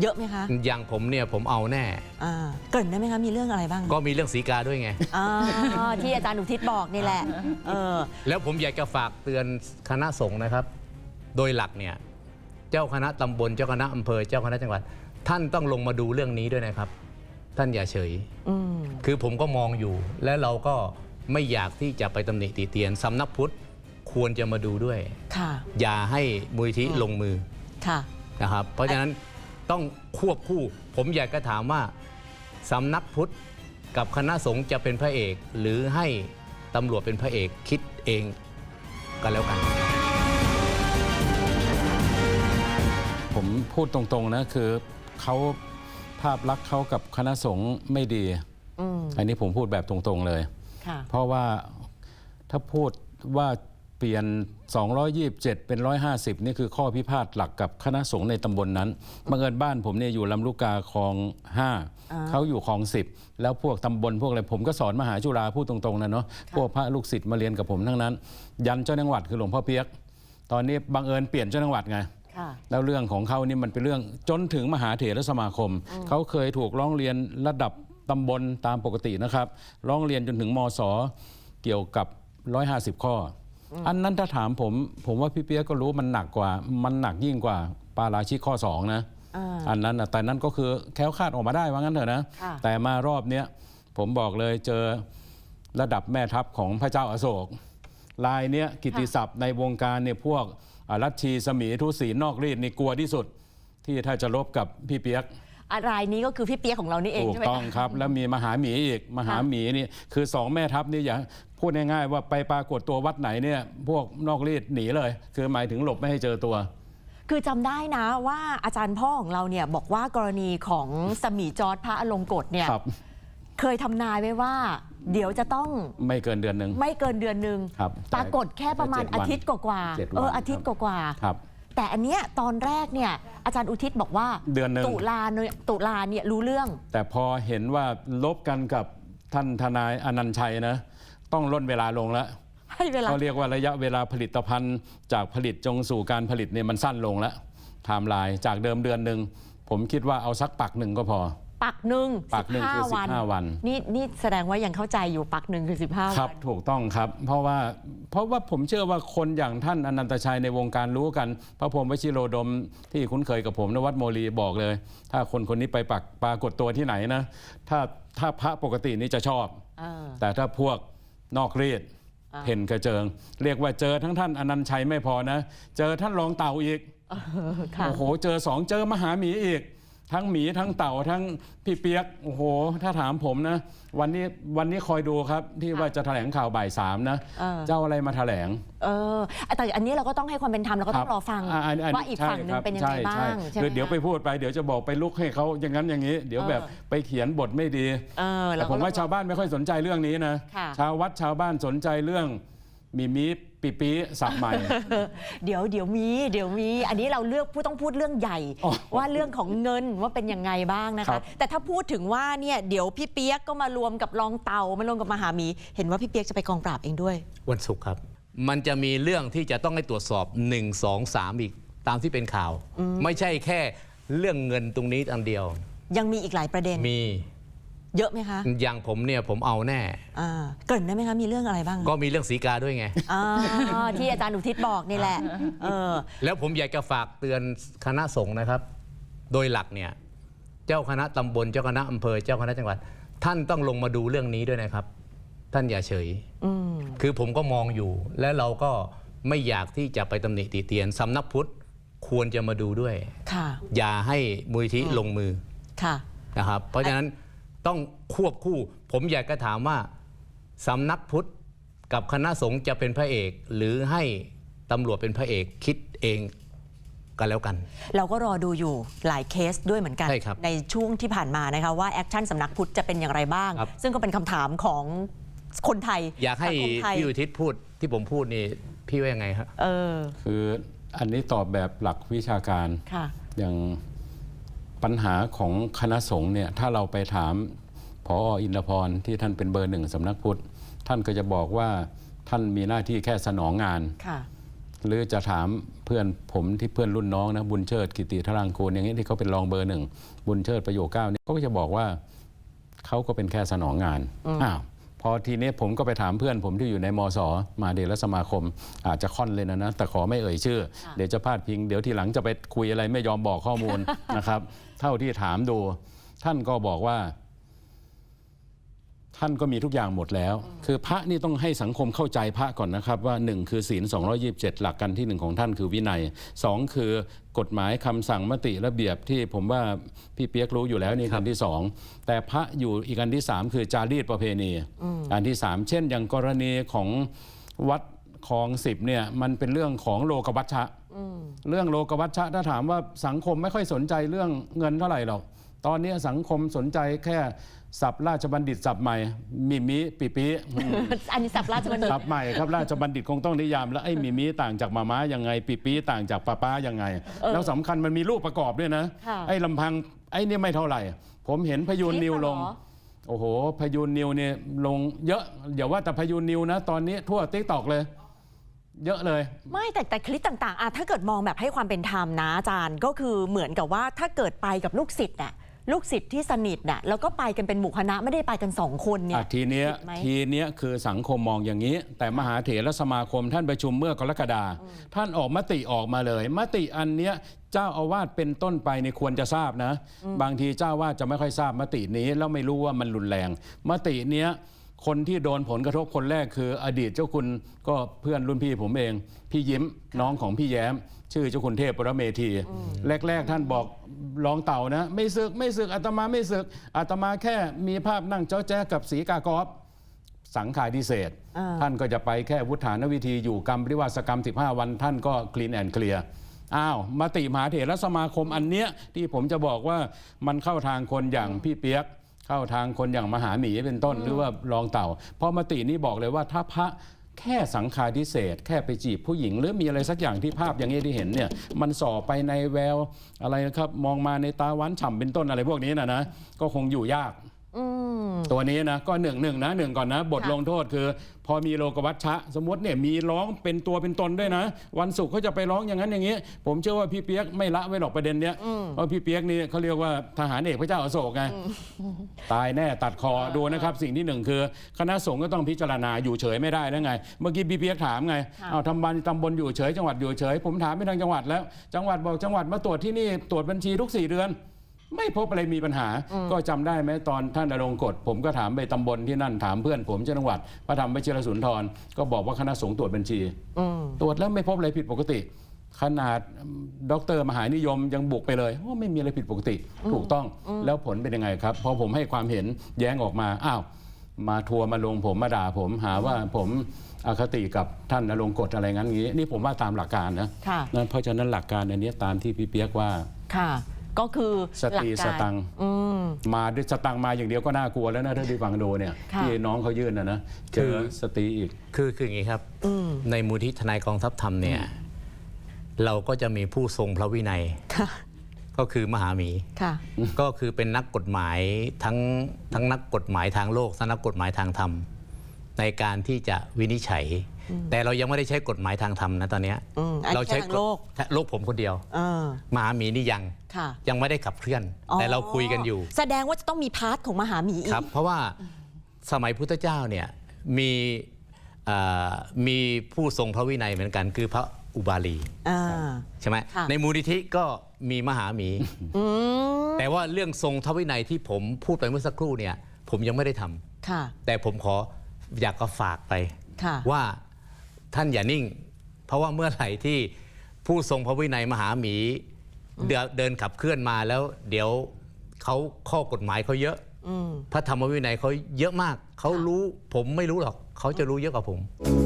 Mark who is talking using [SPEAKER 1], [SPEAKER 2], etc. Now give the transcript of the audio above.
[SPEAKER 1] เยอะไหมคะ
[SPEAKER 2] อย่างผมเนี่ยผมเอาแน่
[SPEAKER 1] อ่าเกรินได้ไหมคะมีเรื่องอะไรบ้าง
[SPEAKER 2] ก็มีเรื่องสีกาด้วยไง
[SPEAKER 1] อ่าที่อาจารย์อุทิศบอกนี่แหละเออ
[SPEAKER 2] แล้วผมอยากจะฝากเตือนคณะสงฆ์นะครับ โดยหลักเนี่ยเจ้าคณะตำบลเจ้าคณะอำเภอเจ้าคณะจังหวัด ท่านต้องลงมาดูเรื่องนี้ด้วยนะครับ ท่านอย่าเฉย
[SPEAKER 1] อืม
[SPEAKER 2] คือผมก็มองอยู่ และเราก็ไม่อยากที่จะไปตำหนิติเตียนสำนักพุทธควรจะมาดูด้วย
[SPEAKER 1] ค่ะ
[SPEAKER 2] อย่าให้มูลที่ลงมือ
[SPEAKER 1] ค่ะ
[SPEAKER 2] นะครับ เพราะฉะนั้น ต้องควบคู่ ผมอยากจะถามว่าสำนักพุทธกับคณะสงฆ์จะเป็นพระเอก หรือให้ตำรวจเป็นพระเอกคิดเองก็แล้วกัน
[SPEAKER 3] ผมพูดตรงๆนะคือเขาภาพลักษณ์เขากับคณะสงฆ์ไม่ดี
[SPEAKER 1] อืม
[SPEAKER 3] อันนี้ผมพูดแบบตรงๆเลย
[SPEAKER 1] ค่ะ
[SPEAKER 3] เพราะว่าถ้าพูดว่า เปลี่ยน 227 เป็น 150 นี่คือข้อพิพาทหลักกับคณะสงฆ์ในตำบลนนั้นบังเอิญบ้านผมเนี่ยอยู่ลำลูกกาคลอง
[SPEAKER 1] อ่า
[SPEAKER 3] 5เขาอยู่คลอง 10 แล้วพวกตำบลพวกอะไรผมก็สอนมหาจุฬาพูดตรงๆนะเนาะ พวกพระลูกศิษย์มาเรียนกับผมทั้งนั้น ยันเจ้าจังหวัดคือหลวงพ่อเปียก ตอนนี้บังเอิญเปลี่ยนเจ้าจังหวัดไง
[SPEAKER 1] ค่ะ
[SPEAKER 3] แล้วเรื่องของเขานี่มันเป็นเรื่องจนถึงมหาเถรสมาคม เขาเคยถูกร้องเรียนระดับตำบลตามปกตินะครับ ร้องเรียนจนถึงมศ เกี่ยวกับ 150 ข้อ ออันนั้นถ้าถามผม ผมว่าพี่เปียกก็รู้มันหนักกว่า มันหนักยิ่งกว่าปาราชิกข้อ2นะ
[SPEAKER 1] อ่า
[SPEAKER 3] อันนั้นนะแต่นั้นก็คือแคล้วคลาดออกมาได้ว่างั้นเถอะนะ
[SPEAKER 1] ค่ะ
[SPEAKER 3] แต่มารอบเนี้ยผมบอกเลยเจอระดับแม่ทัพของพระเจ้าอาโศกลายเนี้ยกิตติศัพท์ในวงการเนี่ยพวกอ่ารัชชีสมีทุศีนอกรีดนี่กลัวที่สุด ที่ถ้าจะลบกับพี่เปียก
[SPEAKER 1] อะไรนี้ก็คือพี่เปียกของเรานี่เอง
[SPEAKER 3] ถูก
[SPEAKER 1] ใช่ไหม
[SPEAKER 3] ต้อง
[SPEAKER 1] คะ
[SPEAKER 3] ครับ แล้วมีมหาหมีอีกมหาหมีนี่คือสองแม่ทัพนี่อย่า พูดง่ายๆว่าไปปรากฏตัววัดไหนเนี่ยพวกนอกรีดหนีเลย คือหมายถึงหลบไม่ให้เจอตัว
[SPEAKER 1] คือจำได้นะว่าอาจารย์พ่อของเราเนี่ยบอกว่ากรณีของสมีจอร์ดพระอลงกฎเนี่ย
[SPEAKER 3] ครับ
[SPEAKER 1] เคยทำนายไว้ว่า เดี๋ยวจะต้อง
[SPEAKER 3] ไม่เกินเดือนหนึ่ง
[SPEAKER 1] ไม่เกินเดือนหนึ่ง
[SPEAKER 3] ครับ
[SPEAKER 1] ปรากฏแค่ประมาณ
[SPEAKER 3] เจ็ดวัน
[SPEAKER 1] อาทิตย์กว่า
[SPEAKER 3] เจ็ด
[SPEAKER 1] ๆ
[SPEAKER 3] วัน
[SPEAKER 1] เอออาทิตย์กว่า
[SPEAKER 3] ครับ
[SPEAKER 1] ๆแต่อันเนี้ยตอนแรกเนี่ยอาจารย์อุทิศบอกว่า
[SPEAKER 3] เดือนหนึ่ง
[SPEAKER 1] ตุลาเนี่ยตุลาเนี่ยรู้เรื่อง
[SPEAKER 3] แต่พอเห็นว่าลบกันกับท่านทนายอนันต์ชัยนะ ต้องล่นเวลาลงแล้ว
[SPEAKER 1] ให้เวลา
[SPEAKER 3] เขาเรียกว่าระยะเวลาผลิตภัณฑ์ จากผลิตจงสู่การผลิตเนี่ยมันสั้นลงแล้วไทม์ไลน์จากเดิมเดือนหนึ่งผมคิดว่าเอาสักปักหนึ่งก็พอ
[SPEAKER 1] ปักหนึ่ง
[SPEAKER 3] ปักหนึ่งคือ
[SPEAKER 1] 15วัน
[SPEAKER 3] 15วัน
[SPEAKER 1] นี่นี่แสดงว่ายังเข้าใจอยู่ปักหนึ่งคือ 15
[SPEAKER 3] ค
[SPEAKER 1] วั
[SPEAKER 3] รับ
[SPEAKER 1] น
[SPEAKER 3] ถูกต้องครับ เพราะว่าเพราะว่าผมเชื่อว่าคนอย่างท่านอนันตชัยในวงการรู้กัน พระพรหมวชิโรดมที่คุ้นเคยกับผมนวัดโมลีบอกเลย ถ้าคนคนนี้ไปปักปรากฏตัวที่ไหนนะ ถ้าถ้าพระปกตินี่จะชอบ
[SPEAKER 1] เออ
[SPEAKER 3] แต่ถ้าพวก นอกรีด
[SPEAKER 1] อ่า
[SPEAKER 3] เพ่นกระเจิง เรียกว่าเจอทั้งท่านอนันต์ชัยไม่พอนะ เจอท่านรองเต่าอีก
[SPEAKER 1] เออค่ะ
[SPEAKER 3] โอ้โหเจอสองเจอมหาหมีอีก ทั้งหมีทั้งเต่าทั้งพี่เปียกโอ้โห ถ้าถามผมนะ วันนี้วันนี้คอยดูครับ ที่ว่าจะแถลงข่าวบ่ายสามนะ
[SPEAKER 1] เออ
[SPEAKER 3] เจ้าอะไรมาแถลง
[SPEAKER 1] เออแต่อันนี้เราก็ต้องให้ความเป็นธรรมเราก็ต้องรอฟังา
[SPEAKER 3] นน
[SPEAKER 1] ว่าอีกฝั่งหนึ่ง
[SPEAKER 3] ใช่ครับ
[SPEAKER 1] เป็นยังไง
[SPEAKER 3] ใช่
[SPEAKER 1] บ้า
[SPEAKER 3] ใช่
[SPEAKER 1] งใช่ไหม
[SPEAKER 3] คือเดี๋ยวไป
[SPEAKER 1] คะ
[SPEAKER 3] พูดไปเดี๋ยวจะบอกไปลุกให้เขาอย่างนั้นอย่างนี้ เดี๋ยว
[SPEAKER 1] เออ
[SPEAKER 3] แบบไปเขียนบทไม่ดี
[SPEAKER 1] เออ
[SPEAKER 3] แต่
[SPEAKER 1] เร
[SPEAKER 3] ผ
[SPEAKER 1] ก็
[SPEAKER 3] มว่าชาวบ้านไม่ค่อยสนใจเรื่องนี้นะ
[SPEAKER 1] ค่ะ
[SPEAKER 3] ชาววัดชาวบ้านสนใจเรื่อง มีมีปีปีสับใหม่
[SPEAKER 1] เดี๋ยวเดี๋ยวมี เดี๋ยวมี อันนี้เราเลือกผู้ต้องพูดเรื่องใหญ่
[SPEAKER 3] อ๋อ
[SPEAKER 1] ว่าเรื่องของเงินว่าเป็นยังไงบ้างนะ
[SPEAKER 3] ครั
[SPEAKER 1] คะ
[SPEAKER 3] บ
[SPEAKER 1] แต่ถ้าพูดถึงว่าเนี่ยเดี๋ยวพี่เปียกก็มารวมกับรองเตามารวมกับมหาหมี เห็นว่าพี่เปียกจะไปกองปราบเองด้วย
[SPEAKER 2] วันศุกร์ครับ มันจะมีเรื่องที่จะต้องให้ตรวจสอบ 1 2 3 อีกตามที่เป็นข่าว ไม่ใช่แค่เรื่องเงินตรงนี้อันเดียว
[SPEAKER 1] ยังมีอีกหลายประเด็น
[SPEAKER 2] มี
[SPEAKER 1] เยอะไหมคะ
[SPEAKER 2] อย่างผมเนี่ยผมเอาแน่
[SPEAKER 1] อ่าเกรินได้ไหมคะมีเรื่องอะไรบ้าง
[SPEAKER 2] ก็มีเรื่องสีกาด้วยไง
[SPEAKER 1] อ่าที่อาจารย์อุทิศบอกนี่แหละเออ
[SPEAKER 2] แล้วผมอยากจะฝากเตือนคณะสงฆ์นะครับ โดยหลักเนี่ยเจ้าคณะตำบลเจ้าคณะอำเภอเจ้าคณะจังหวัด ท่านต้องลงมาดูเรื่องนี้ด้วยนะครับ ท่านอย่าเฉย
[SPEAKER 1] อืม
[SPEAKER 2] คือผมก็มองอยู่ และเราก็ไม่อยากที่จะไปตำหนิติเตียนสำนักพุทธควรจะมาดูด้วย
[SPEAKER 1] ค่ะ
[SPEAKER 2] อย่าให้มูลที่ลงมือ
[SPEAKER 1] ค่ะ
[SPEAKER 2] นะครับ เพราะฉะนั้น ต้องควบคู่ ผมอยากจะถามว่าสำนักพุทธกับคณะสงฆ์จะเป็นพระเอก หรือให้ตำรวจเป็นพระเอกคิดเองกันแล้วกัน
[SPEAKER 1] เราก็รอดูอยู่หลายเคสด้วยเหมือนกัน
[SPEAKER 2] ใช่ครับ
[SPEAKER 1] ช่วงที่ผ่านมานะคะว่าแอคชั่นสำนักพุทธจะเป็นอย่างไรบ้าง
[SPEAKER 2] ครับ
[SPEAKER 1] ซึ่งก็เป็นคำถามของคนไทย
[SPEAKER 2] อยากให้
[SPEAKER 1] สังคมไทย
[SPEAKER 2] พี่อุทิศพูดที่ผมพูดนี่พี่ว่ายังไงครับ
[SPEAKER 1] เออ
[SPEAKER 3] คืออันนี้ตอบแบบหลักวิชาการ
[SPEAKER 1] ค่ะ
[SPEAKER 3] อย่าง ปัญหาของคณะสงฆ์เนี่ยถ้าเราไปถามพออินทรพรที่ท่านเป็นเบอร์หนึ่งสำนักพุทธ ท่านก็จะบอกว่าท่านมีหน้าที่แค่สนองงาน
[SPEAKER 1] ค่ะ
[SPEAKER 3] หรือจะถามเพื่อนผมที่เพื่อนรุ่นน้องนะบุญเชิดกิติธารางกูลอย่างนี้ที่เขาเป็นรองเบอร์หนึ่งบุญเชิดประโยคเก้าเนี่ยเขาก็จะบอกว่าเขาก็เป็นแค่สนองงานอ้าวพ อทีนี้ผมก็ไปถามเพื่อนผมที่อยู่ในมสมาเดลสมาคม อาจจะค่อนเลยนะนะ แต่ขอไม่เอ่ยชื่อ เดี๋ยวจะพลาดพิง เดี๋ยวทีหลังจะไปคุยอะไรไม่ยอมบอกข้อมูลนะครับ เท่าที่ถามดู ท่านก็บอกว่า ท่านก็มีทุกอย่างหมดแล้ว คือพระนี่ต้องให้สังคมเข้าใจพระก่อนนะครับ ว่า 1 คือศีล 227 หลักกันที่หนึ่งของท่านคือวินัย 2 คือกฎหมายคำสั่งมติระเบียบที่ผมว่าพี่เปียกรู้อยู่แล้วนี่อันที่ 2 แต่พระอยู่อีกอันที่ 3 คือจารีตประเพณี อันที่ 3 เช่น อย่างกรณีของวัดคลองสิบเนี่ยมันเป็นเรื่องของโลกวัชชะเรื่องโลกวัชชะถ้าถามว่าสังคมไม่ค่อยสนใจเรื่องเงินเท่าไหร่หรอก ตอนนี้สังคมสนใจแค่สับราชบัณฑิตสับใหม่มิมิปิปิอืม
[SPEAKER 1] อันนี้สับราชบัณฑิต
[SPEAKER 3] สับใหม่ครับราชบัณฑิตคงต้องนิยาม แล้วไอ้มิมิต่างจากมาม้ายังไงปิปิต่างจากป้าป้ายังไง แล้วสำคัญมันมีรูปประกอบด้วยนะ
[SPEAKER 1] ค่ะ
[SPEAKER 3] ไอ้ลำพังไอ้นี่ไม่เท่าไหร่ ผมเห็นพยูนนิวลง
[SPEAKER 1] เหรอ
[SPEAKER 3] โอ้โหพยูนนิวเนี่ยลงเยอะอย่าว่าแต่พยูนนิวนะ ตอนนี้ทั่วติ๊กตอกเลยเยอะเลย
[SPEAKER 1] ไม่แต่แต่คลิปต่างๆอะถ้าเกิดมองแบบให้ความเป็นธรรมนะอาจารย์ก็คือเหมือนกับว่าถ้าเกิดไปกับลูกศิษย์น่ะ ลูกศิษย์ที่สนิทน่ะแล้วก็ไปกันเป็นหมู่คณะไม่ได้ไปกันสองคนเนี่ย
[SPEAKER 3] อะทีเนี้ย
[SPEAKER 1] ผิดไหม
[SPEAKER 3] ทีเนี้ยคือสังคมมองอย่างนี้ แต่มหาเถรสมาคมท่านประชุมเมื่อกรกฎาท่านออกมติออกมาเลย มติอันเนี้ยเจ้าอาวาสเป็นต้นไปในยควรจะทราบนะ บางทีเจ้าอาวาสจะไม่ค่อยทราบมตินี้แล้วไม่รู้ว่ามันรุนแรง มติเนี้ย คนที่โดนผลกระทบคนแรกคืออดีตเจ้าคุณก็เพื่อนรุ่นพี่ผมเอง พี่ยิ้มน้องของพี่แย้ม ชื่อเจ้าคุณเทพปรเมธี แรก ๆ ท่านบอกรองเต่านะ ไม่ศึกไม่ศึกอาตมาไม่ศึกอาตมาแค่มีภาพนั่งเจ้าแจ๊กกับสีกากอบสังขารดิเศษ
[SPEAKER 1] อ่า
[SPEAKER 3] ท่านก็จะไปแค่วุฒานวิธีอยู่กรรมปริวาสกรรม 15 วัน ท่านก็คลีนแอนเคลียร์อ้าวมติมหาเถรสมาคมอันเนี้ยที่ผมจะบอกว่ามันเข้าทางคนอย่างพี่เปียก เข้าทางคนอย่างมหาหมีเป็นต้นหรือว่ารองเต่าเพราะมตินี้บอกเลยว่าถ้าพระแค่สังขารดิเศษแค่ไปจีบผู้หญิง หรือมีอะไรสักอย่างที่ภาพอย่างนี้ที่เห็นเนี่ยมันส่อไปในแววอะไรนะครับ มองมาในตาหวานฉ่ำเป็นต้นอะไรพวกนี้นะนะก็คงอยู่ยาก
[SPEAKER 1] อืม
[SPEAKER 3] ตัวนี้นะก็หนึ่งหนึ่งนะหนึ่งก่อนนะ บท
[SPEAKER 1] ค่ะ
[SPEAKER 3] ลงโทษคือ พอมีโลกวัชชะ สมมติเนี่ยมีร้องเป็นตัวเป็นตนด้วยนะ วันศุกร์เขาจะไปร้องอย่างนั้นอย่างนี้ ผมเชื่อว่าพี่เปียกไม่ละไว้หรอกประเด็นเนี้ยเพราะพี่เปียกนี่เขาเรียกว่าทหารเอกพระเจ้าอโศกไงตายแน่ตัดคอดูนะครับ สิ่งที่หนึ่งคือ คณะสงฆ์ก็ต้องพิจารณาอยู่เฉยไม่ได้แล้วไง เมื่อกี้พี่เปียกถามไง
[SPEAKER 1] ค่ะ
[SPEAKER 3] เอาทำบันตำบลอยู่เฉยจังหวัดอยู่เฉย ผมถามไปทางจังหวัดแล้ว จังหวัดบอกจังหวัดมาตรวจที่นี่ตรวจบัญชีทุกสี่เดือน ไม่พบอะไรมีปัญหา ก็จำได้ไหมตอนท่านดำรงกฎผมก็ถามไปตำบลที่นั่นถามเพื่อนผมเจ้าจังหวัดพระธรรมวชิรสุนทรก็บอกว่าคณะสงฆ์ตรวจบัญชี
[SPEAKER 1] อืม
[SPEAKER 3] ตรวจแล้วไม่พบอะไรผิดปกติ ขนาดด็อกเตอร์มหานิยมยังบุกไปเลยว่าไม่มีอะไรผิดปกติ ถูกต้องแล้วผลเป็นยังไงครับ พอผมให้ความเห็นแย้งออกมาอ้าวมาทัวร์มาลงผมมาด่าผมหาว่าผมอคติกับท่านนรงกฎอะไรงั้นงี้ นี่ผมว่าตามหลักการนะ
[SPEAKER 1] ค่ะ
[SPEAKER 3] นั่นเพราะฉะนั้นหลักการอันเนี้ยตามที่พี่เปียกว่า
[SPEAKER 1] ค่ะ ก็คือ
[SPEAKER 3] สติ
[SPEAKER 1] หลัก
[SPEAKER 3] ส
[SPEAKER 1] การ
[SPEAKER 3] ตังค์
[SPEAKER 1] อืม
[SPEAKER 3] มาด้วยสตังค์มาอย่างเดียวก็น่ากลัวแล้วนะถ้าได้ฟังดูเนี่ย
[SPEAKER 1] ค่ะ
[SPEAKER 3] ที่น้องเขายื่นนะนะเจอสติอีก
[SPEAKER 2] คือคืออย่างนี้ครับ
[SPEAKER 1] อืม
[SPEAKER 2] ในมูลที่ทนายกองทัพธรรมเนี่ยเราก็จะมีผู้ทรงพระวินัย
[SPEAKER 1] ค่ะ
[SPEAKER 2] ก็คือมหาหมี
[SPEAKER 1] ค่ะ
[SPEAKER 2] ก็คือเป็นนักกฎหมายทั้งทั้งนักกฎหมายทางโลกทั้งนักกฎหมายทางธรรม ในการที่จะวินิจฉัย แต่เรายังไม่ได้ใช้กฎหมายทางธรรมนะตอนเนี้ย
[SPEAKER 1] อืมอันนี้
[SPEAKER 2] เราใช้
[SPEAKER 1] แค่ทางโลก
[SPEAKER 2] โลกผมคนเดียว
[SPEAKER 1] เออ
[SPEAKER 2] มหาหมีนี่ยัง
[SPEAKER 1] ค่ะ
[SPEAKER 2] ยังไม่ได้ขับเคลื่อน แต่เราคุยกันอยู่
[SPEAKER 1] แสดงว่าจะต้องมีพาร์ทของมหาหมีอีก
[SPEAKER 2] ครับ เพราะว่าสมัยพุทธเจ้าเนี่ยมีเอ่อมีผู้ทรงพระวินัยเหมือนกัน คือพระอุบาลี
[SPEAKER 1] อ่า
[SPEAKER 2] ใช่ไหม
[SPEAKER 1] ค่ะ
[SPEAKER 2] ในมูลนิธิก็มีมหาหมี
[SPEAKER 1] อืม
[SPEAKER 2] แต่ว่าเรื่องทรงพระวินัยที่ผมพูดไปเมื่อสักครู่เนี่ย ผมยังไม่ได้ทำ
[SPEAKER 1] ค่ะ
[SPEAKER 2] แต่ผมขออยากก็ฝากไป
[SPEAKER 1] ค่ะ
[SPEAKER 2] ว่า ท่านอย่านิ่ง เพราะว่าเมื่อไหร่ที่ผู้ทรงพระวินัยมหาหมีเดินเดินขับเคลื่อนมาแล้ว เดี๋ยวเขาข้อกฎหมายเขาเยอะ
[SPEAKER 1] อืม
[SPEAKER 2] พระธรรมวินัยเขาเยอะมาก เขารู้ผมไม่รู้หรอก เขาจะรู้เยอะกว่าผม
[SPEAKER 1] ค